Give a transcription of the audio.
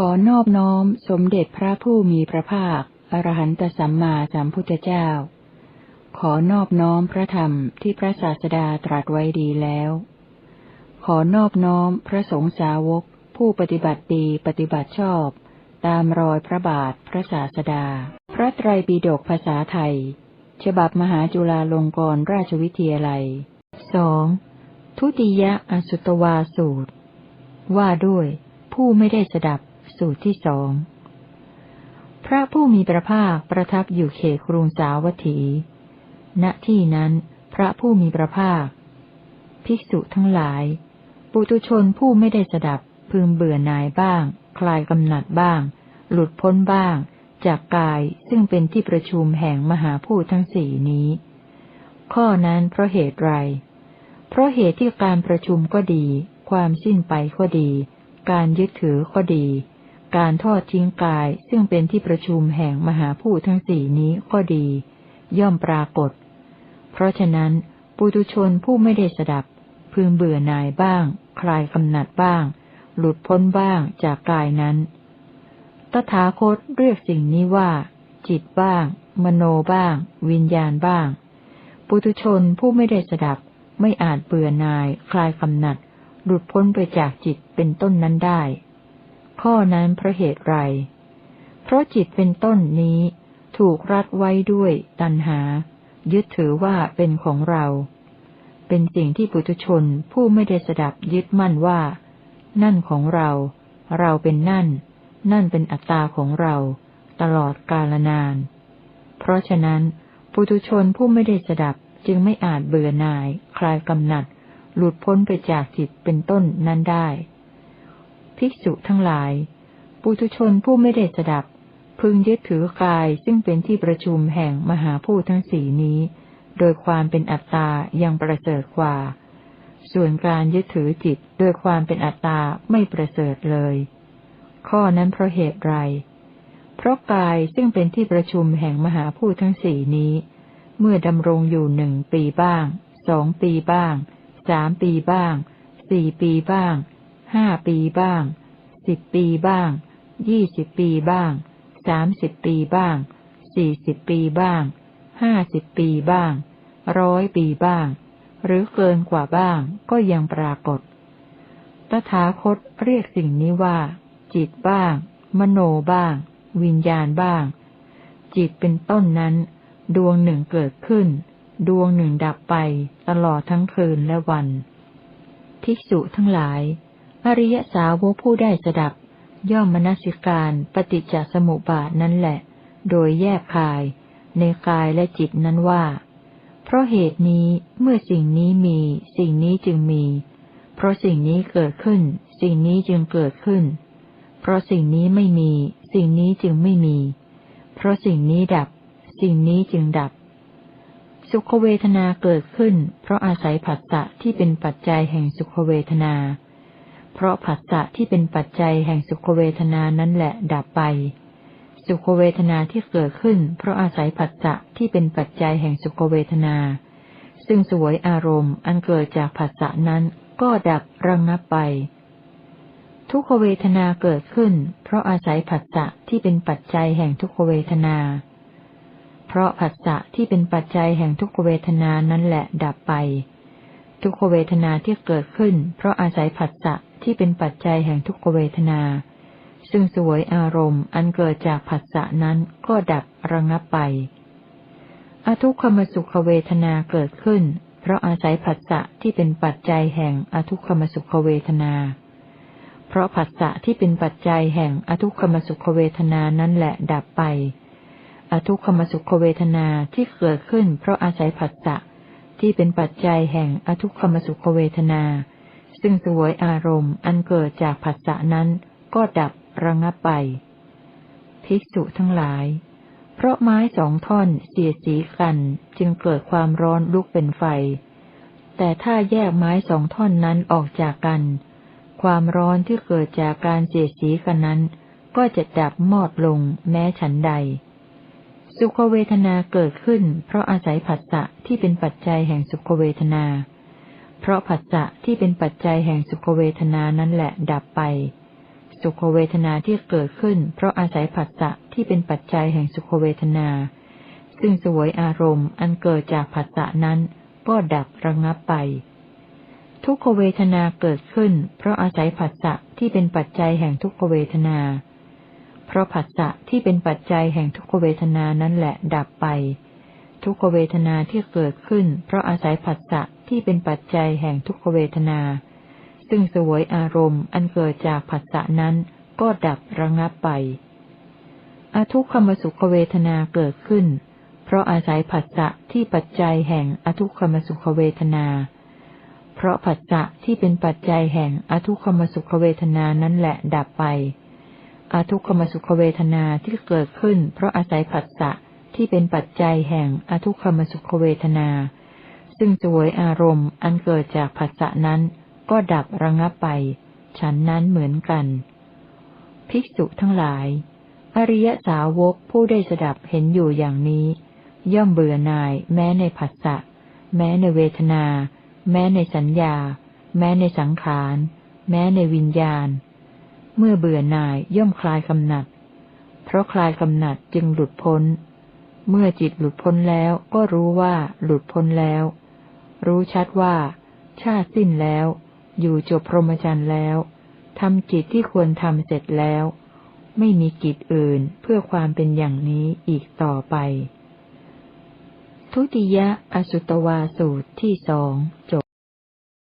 ขอนอบน้อมสมเด็จพระผู้มีพระภาค อรหันตสัมมาสัมพุทธเจ้า ขอนอบน้อมพระธรรมที่พระศาสดาตรัสไว้ดีแล้ว ขอนอบน้อมพระสงฆ์สาวก ผู้ปฏิบัติดีปฏิบัติชอบ ตามรอยพระบาทพระศาสดา พระไตรปิฎกภาษาไทย ฉบับมหาจุฬาลงกรณราชวิทยาลัยสองทุติยอสุตวาสูตร ว่าด้วยผู้ไม่ได้สดับ สูตรที่สอง พระผู้มีพระภาคประทับอยู่เขตกรุงสาวัตถี ณ ที่นั้น พระผู้มีพระภาค ภิกษุทั้งหลาย ปุตุชนผู้ไม่ได้สดับ พึงเบื่อหน่ายบ้าง คลายกำหนัดบ้าง หลุดพ้นบ้าง จากกายซึ่งเป็นที่ประชุมแห่งมหาพูดทั้งสี่นี้ ข้อนั้นเพราะเหตุไร เพราะเหตุที่การประชุมก็ดี ความสิ้นไปก็ดีการยึดถือก็ดี การทอดทิ้งกายซึ่งเป็นที่ประชุมแห่งมหาผู้ทั้งสี่นี้ก็ดี ย่อมปรากฏ เพราะฉะนั้น ปุตุชนผู้ไม่ได้สดับ พึงเบื่อหน่ายบ้าง คลายกำหนัดบ้าง หลุดพ้นบ้างจากกายนั้น ตถาคตเรียกสิ่งนี้ว่า จิตบ้าง มโนบ้าง วิญญาณบ้าง ปุตุชนผู้ไม่ได้สดับ ไม่อาจเบื่อหน่าย คลายกำหนัด หลุดพ้นไปจากจิตเป็นต้นนั้นได้ ข้อนั้นเพราะเหตุไร เพราะจิตเป็นต้นนี้ถูกรัดไว้ด้วยตัณหา ยึดถือว่าเป็นของเรา เป็นสิ่งที่ปุถุชนผู้ไม่ได้สดับยึดมั่นว่า นั่นของเรา เราเป็นนั่น นั่นเป็นอัตตาของเรา ตลอดกาลนาน เพราะฉะนั้นปุถุชนผู้ไม่ได้สดับจึงไม่อาจเบื่อหน่าย คลายกำหนัด หลุดพ้นไปจากจิตเป็นต้นนั้นได้ ภิกษุทั้งหลาย ปุถุชนผู้ไม่ได้สดับ พึงยึดถือกายซึ่งเป็นที่ประชุมแห่งมหาผู้ทั้งสี่นี้ โดยความเป็นอัตตายังประเสริฐกว่า ส่วนการยึดถือจิตโดยความเป็นอัตตาไม่ประเสริฐเลย ข้อนั้นเพราะเหตุไร เพราะกายซึ่งเป็นที่ประชุมแห่งมหาผู้ทั้งสี่นี้ เมื่อดำรงอยู่หนึ่งปีบ้าง สองปีบ้าง สามปีบ้าง สี่ปีบ้าง ห้าปีบ้าง สิบปีบ้าง ยี่สิบปีบ้าง สามสิบปีบ้าง สี่สิบปีบ้าง ห้าสิบปีบ้าง ร้อยปีบ้าง หรือเกินกว่าบ้างก็ยังปรากฏ ตถาคตเรียกสิ่งนี้ว่า จิตบ้าง มโนบ้าง วิญญาณบ้าง จิตเป็นต้นนั้น ดวงหนึ่งเกิดขึ้น ดวงหนึ่งดับไปตลอดทั้งคืนและวัน ภิกษุทั้งหลาย อริยสาวกผู้ได้สดับ ย่อมมนสิการปฏิจจสมุปบาทนั่นแหละ โดยแยกคาย ในกายและจิตนั้นว่า เพราะเหตุนี้เมื่อสิ่งนี้มีสิ่งนี้จึงมี เพราะสิ่งนี้เกิดขึ้น สิ่งนี้จึงเกิดขึ้น เพราะสิ่งนี้ไม่มี สิ่งนี้จึงไม่มี เพราะสิ่งนี้ดับ สิ่งนี้จึงดับ สุขเวทนาเกิดขึ้น เพราะอาศัยผัสสะที่เป็นปัจจัยแห่งสุขเวทนา เพราะผัสสะที่เป็นปัจจัยแห่งสุขเวทนานั้นแหละดับไป สุขเวทนาที่เกิดขึ้น เพราะอาศัยผัสสะที่เป็นปัจจัยแห่งสุขเวทนา ซึ่งสวยอารมณ์ อันเกิดจากผัสสะนั้นก็ดับระงงับไป ทุกขเวทนาเกิดขึ้น เพราะอาศัยผัสสะที่เป็นปัจจัยแห่งทุกขเวทนา เพราะผัสสะที่เป็นปัจจัยแห่งทุกขเวทนานั้นแหละดับไป ทุกขเวทนาที่เกิดขึ้น เพราะอาศัยผัสสะ ที่เป็นปัจจัยแห่งทุกขเวทนา ซึ่งสวยอารมณ์อันเกิดจากผัสสะนั้นก็ดับระงับไป อทุกขมสุขเวทนาเกิดขึ้น เพราะอาศัยผัสสะที่เป็นปัจจัยแห่งอทุกขมสุขเวทนา เพราะผัสสะที่เป็นปัจจัยแห่งอทุกขมสุขเวทนานั้นแหละดับไป อทุกขมสุขเวทนาที่เกิดขึ้น เพราะอาศัยผัสสะที่เป็นปัจจัยแห่งอทุกขมสุขเวทนา ซึ่งสวยอารมณ์อันเกิดจากผัสสะนั้นก็ดับระงับไป ภิกษุทั้งหลาย เพราะไม้สองท่อนเสียสีกันจึงเกิดความร้อนลุกเป็นไฟ แต่ถ้าแยกไม้สองท่อนนั้นออกจากกัน ความร้อนที่เกิดจากการเสียสีกันนั้น ก็จะดับมอดลงแม้ฉันใด สุขเวทนาเกิดขึ้น เพราะอาศัยผัสสะที่เป็นปัจจัยแห่งสุขเวทนา เพราะผัสสะที่เป็นปัจจัยแห่งสุขเวทนานั้นแหละดับไป สุขเวทนาที่เกิดขึ้น เพราะอาศัยผัสสะที่เป็นปัจจัยแห่งสุขเวทนา ซึ่งสวยอารมณ์อันเกิดจากผัสสะนั้น ก็ดับระงับไป ทุกขเวทนาเกิดขึ้น เพราะอาศัยผัสสะที่เป็นปัจจัยแห่งทุกขเวทนา เพราะผัสสะที่เป็นปัจจัยแห่งทุกขเวทนานั้นแหละดับไป ทุกขเวทนาที่เกิดขึ้น เพราะอาศัยผัสสะ ที่เป็นปัจจัยแห่งทุกขเวทนา ซึ่งสวยอารมณ์อันเกิดจากผัสสะนั้นก็ดับระงับไป อทุกขมสุขเวทนาเกิดขึ้น เพราะอาศัยผัสสะที่ปัจจัยแห่งอทุกขมสุขเวทนา เพราะผัสสะที่เป็นปัจจัยแห่งอทุกขมสุขเวทนานั้นแหละดับไป อทุกขมสุขเวทนาที่เกิดขึ้น เพราะอาศัยผัสสะที่เป็นปัจจัยแห่งอทุกขมสุขเวทนา ซึ่งสวยอารมณ์อันเกิดจากผัสสะนั้น ก็ดับระงับไป ฉันนั้นเหมือนกัน ภิกษุทั้งหลาย อริยสาวกผู้ได้สดับเห็นอยู่อย่างนี้ ย่อมเบื่อหน่าย แม้ในผัสสะ แม้ในเวทนา แม้ในสัญญา แม้ในสังขาร แม้ในวิญญาณ เมื่อเบื่อหน่ายย่อมคลายกำหนัด เพราะคลายกำหนัดจึงหลุดพ้นเมื่อจิตหลุดพ้นแล้วก็รู้ว่าหลุดพ้นแล้ว รู้ชัดว่า ชาติสิ้นแล้ว อยู่จบพรหมจรรย์แล้วทำกิจที่ควรทำเสร็จแล้ว ไม่มีกิจอื่นเพื่อความเป็นอย่างนี้อีกต่อไป ทุติยะอสุตวาสูตรที่สองจบ